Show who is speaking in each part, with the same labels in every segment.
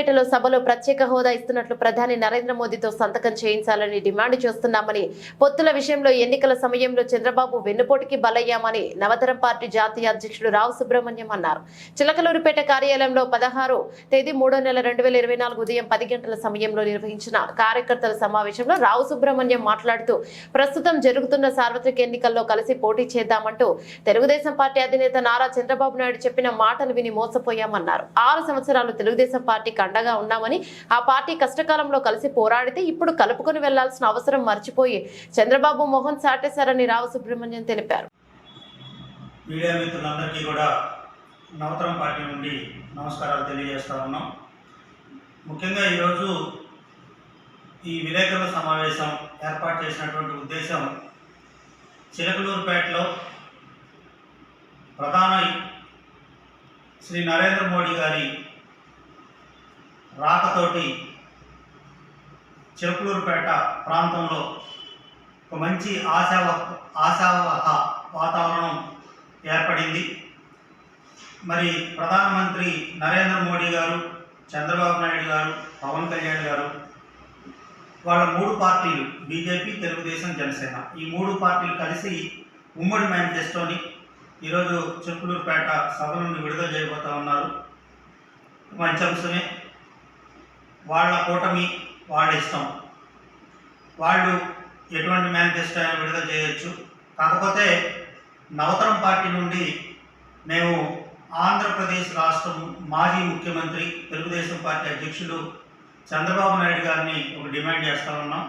Speaker 1: సిద్దిపేటలో సభలో ప్రత్యేక హోదా ఇస్తున్నట్లు ప్రధాని నరేంద్ర మోదీతో సంతకం చేయించాలని డిమాండ్ చేస్తున్నామని పొత్తుల విషయంలో ఎన్నికల సమయంలో చంద్రబాబు వెన్నుపోటుకి బలయ్యామని నవతరం పార్టీ జాతీయ అధ్యక్షుడు రావు సుబ్రహ్మణ్యం అన్నారు చిలకలూరుపేట కార్యాలయంలో పదహారు తేదీ మూడో నెల రెండు ఉదయం పది గంటల సమయంలో నిర్వహించిన కార్యకర్తల సమావేశంలో రావు సుబ్రహ్మణ్యం మాట్లాడుతూ ప్రస్తుతం జరుగుతున్న సార్వత్రిక ఎన్నికల్లో కలిసి పోటీ చేద్దామంటూ తెలుగుదేశం పార్టీ అధినేత నారా చంద్రబాబు నాయుడు చెప్పిన మాటలు విని మోసపోయామన్నారు ఆరు సంవత్సరాలు తెలుగుదేశం పార్టీ అండగా ఉన్నామని ఆ పార్టీ కష్టకాలంలో కలిసి పోరాడితే ఇప్పుడు కలుపుకొని వెళ్లాల్సిన అవసరం మర్చిపోయి చంద్రబాబు మోహన్ సాటేశారని రావు సుబ్రహ్మణ్యం
Speaker 2: తెలిపారు ముఖ్యంగా ఈరోజు ఈ విలేకరుల సమావేశం ఏర్పాటు చేసినటువంటి ఉద్దేశం చిలకలూరుపేటలో ప్రధాన శ్రీ నరేంద్ర మోడీ గారి రాకతోటి చెప్పులూరుపేట ప్రాంతంలో ఒక మంచి ఆశావ ఆశావహ వాతావరణం ఏర్పడింది మరి ప్రధానమంత్రి నరేంద్ర మోడీ గారు చంద్రబాబు నాయుడు గారు పవన్ కళ్యాణ్ గారు వాళ్ళ మూడు పార్టీలు బీజేపీ తెలుగుదేశం జనసేన ఈ మూడు పార్టీలు కలిసి ఉమ్మడి మేనిఫెస్టోని ఈరోజు చెప్పులూరుపేట సభ నుండి విడుదల చేయబోతా ఉన్నారు మంచి అంశమే వాళ్ళ కూటమి వాళ్ళ ఇష్టం వాళ్ళు ఎటువంటి మేనిఫెస్టో విడుదల చేయొచ్చు కాకపోతే నవతరం పార్టీ నుండి మేము ఆంధ్రప్రదేశ్ రాష్ట్రం మాజీ ముఖ్యమంత్రి తెలుగుదేశం పార్టీ అధ్యక్షులు చంద్రబాబు నాయుడు గారిని ఒక డిమాండ్ చేస్తా ఉన్నాం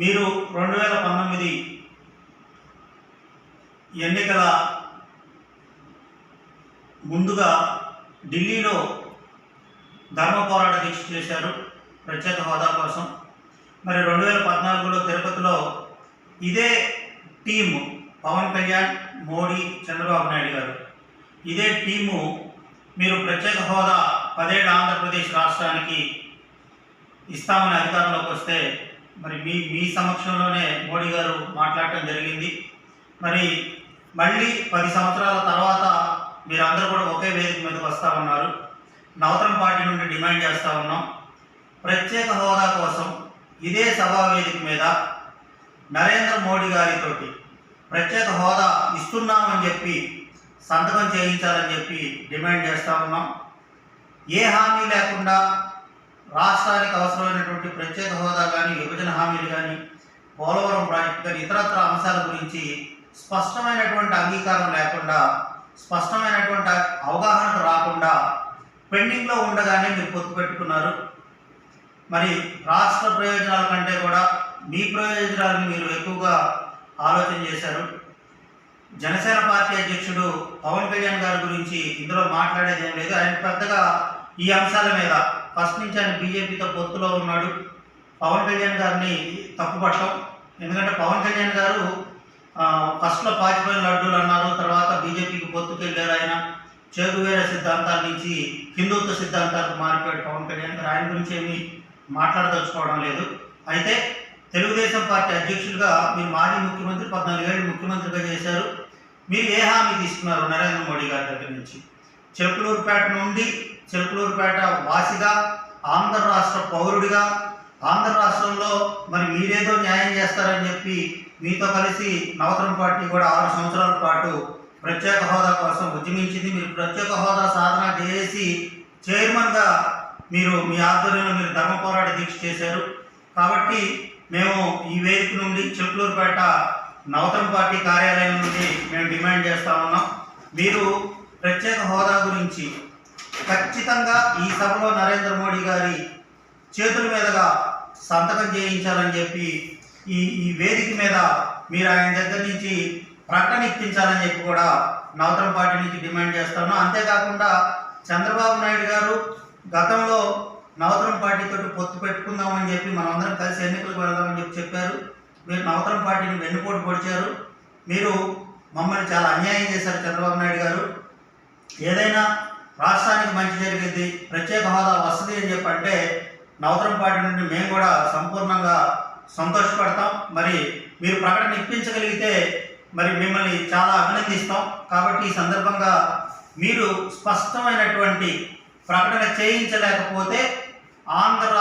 Speaker 2: మీరు రెండు వేల పంతొమ్మిది ఎన్నికల ముందుగా ఢిల్లీలో ధర్మ పోరాట దీక్ష చేశారు ప్రత్యేక హోదా కోసం మరి రెండు వేల పద్నాలుగులో తిరుపతిలో ఇదే టీము పవన్ కళ్యాణ్ మోడీ చంద్రబాబు నాయుడు గారు ఇదే టీము మీరు ప్రత్యేక హోదా పదేడు ఆంధ్రప్రదేశ్ రాష్ట్రానికి ఇస్తామని అధికారంలోకి వస్తే మరి మీ మీ సమక్షంలోనే మోడీ గారు మాట్లాడటం జరిగింది మరి మళ్ళీ పది సంవత్సరాల తర్వాత మీరందరూ కూడా ఒకే వేదిక మీదకి వస్తామన్నారు నవతరం పార్టీ నుండి డిమాండ్ చేస్తూ ఉన్నాం ప్రత్యేక హోదా కోసం ఇదే సభావేదిక మీద నరేంద్ర మోడీ గారితోటి ప్రత్యేక హోదా ఇస్తున్నామని చెప్పి సంతకం చేయించాలని చెప్పి డిమాండ్ చేస్తూ ఉన్నాం ఏ హామీ లేకుండా రాష్ట్రానికి అవసరమైనటువంటి ప్రత్యేక హోదా కానీ విభజన హామీలు కానీ పోలవరం ప్రాజెక్టు కానీ ఇతరత్ర అంశాల గురించి స్పష్టమైనటువంటి అంగీకారం లేకుండా స్పష్టమైనటువంటి అవగాహనకు రాకుండా పెండింగ్లో ఉండగానే మీరు పొత్తు పెట్టుకున్నారు మరి రాష్ట్ర ప్రయోజనాల కంటే కూడా మీ ప్రయోజనాలను మీరు ఎక్కువగా ఆలోచన చేశారు జనసేన పార్టీ అధ్యక్షుడు పవన్ కళ్యాణ్ గారి గురించి ఇందులో మాట్లాడేది ఏం లేదు ఆయన పెద్దగా ఈ అంశాల మీద ఫస్ట్ నుంచి ఆయన బీజేపీతో పొత్తులో ఉన్నాడు పవన్ కళ్యాణ్ గారిని తప్పుపట్టడం ఎందుకంటే పవన్ కళ్యాణ్ గారు ఫస్ట్లో పాచిపోయిన లడ్డూలు అన్నారు తర్వాత బీజేపీకి పొత్తుకెళ్ళారు ఆయన చేదువేరే సిద్ధాంతాల నుంచి హిందుత్వ సిద్ధాంతాలకు మారిపోయాడు పవన్ కళ్యాణ్ గారు ఆయన గురించి ఏమీ మాట్లాడదలుచుకోవడం లేదు అయితే తెలుగుదేశం పార్టీ అధ్యక్షులుగా మీరు మాజీ ముఖ్యమంత్రి పద్నాలుగేళ్ళు ముఖ్యమంత్రిగా చేశారు మీరు ఏ హామీ తీసుకున్నారు నరేంద్ర మోడీ గారి దగ్గర నుంచి చెరుకులూరుపేట నుండి చెరుకులూరుపేట వాసిగా ఆంధ్ర రాష్ట్ర పౌరుడిగా ఆంధ్ర రాష్ట్రంలో మరి మీరేదో న్యాయం చేస్తారని చెప్పి మీతో కలిసి నవతరం పార్టీ కూడా ఆరు సంవత్సరాల పాటు ప్రత్యేక హోదా కోసం ఉద్యమించింది మీరు ప్రత్యేక హోదా సాధన చేసి చైర్మన్గా మీరు మీ ఆధ్వర్యంలో మీరు ధర్మ పోరాట దీక్ష చేశారు కాబట్టి మేము ఈ వేదిక నుండి చెట్లూరుపేట నవతరం పార్టీ కార్యాలయం నుండి మేము డిమాండ్ చేస్తా ఉన్నాం మీరు ప్రత్యేక హోదా గురించి ఖచ్చితంగా ఈ సభలో నరేంద్ర మోడీ గారి చేతుల మీదుగా సంతకం చేయించాలని చెప్పి ఈ ఈ వేదిక మీద మీరు ఆయన దగ్గర నుంచి ప్రకటన ఇప్పించాలని చెప్పి కూడా నవతరం పార్టీ నుంచి డిమాండ్ చేస్తాను అంతేకాకుండా చంద్రబాబు నాయుడు గారు గతంలో నవతరం పార్టీతో పొత్తు పెట్టుకుందామని చెప్పి మనమందరం కలిసి ఎన్నికలు పెడదామని చెప్పి చెప్పారు మీరు నవతరం పార్టీని వెన్నుపోటు పొడిచారు మీరు మమ్మల్ని చాలా అన్యాయం చేశారు చంద్రబాబు నాయుడు గారు ఏదైనా రాష్ట్రానికి మంచి జరిగింది ప్రత్యేక హోదా వస్తుంది అని చెప్పంటే నవతరం పార్టీ నుండి మేము కూడా సంపూర్ణంగా సంతోషపడతాం మరి మీరు ప్రకటన ఇప్పించగలిగితే మరి మిమ్మల్ని చాలా అభినందిస్తాం కాబట్టి ఈ సందర్భంగా మీరు స్పష్టమైనటువంటి ప్రకటన చేయించలేకపోతే ఆంధ్ర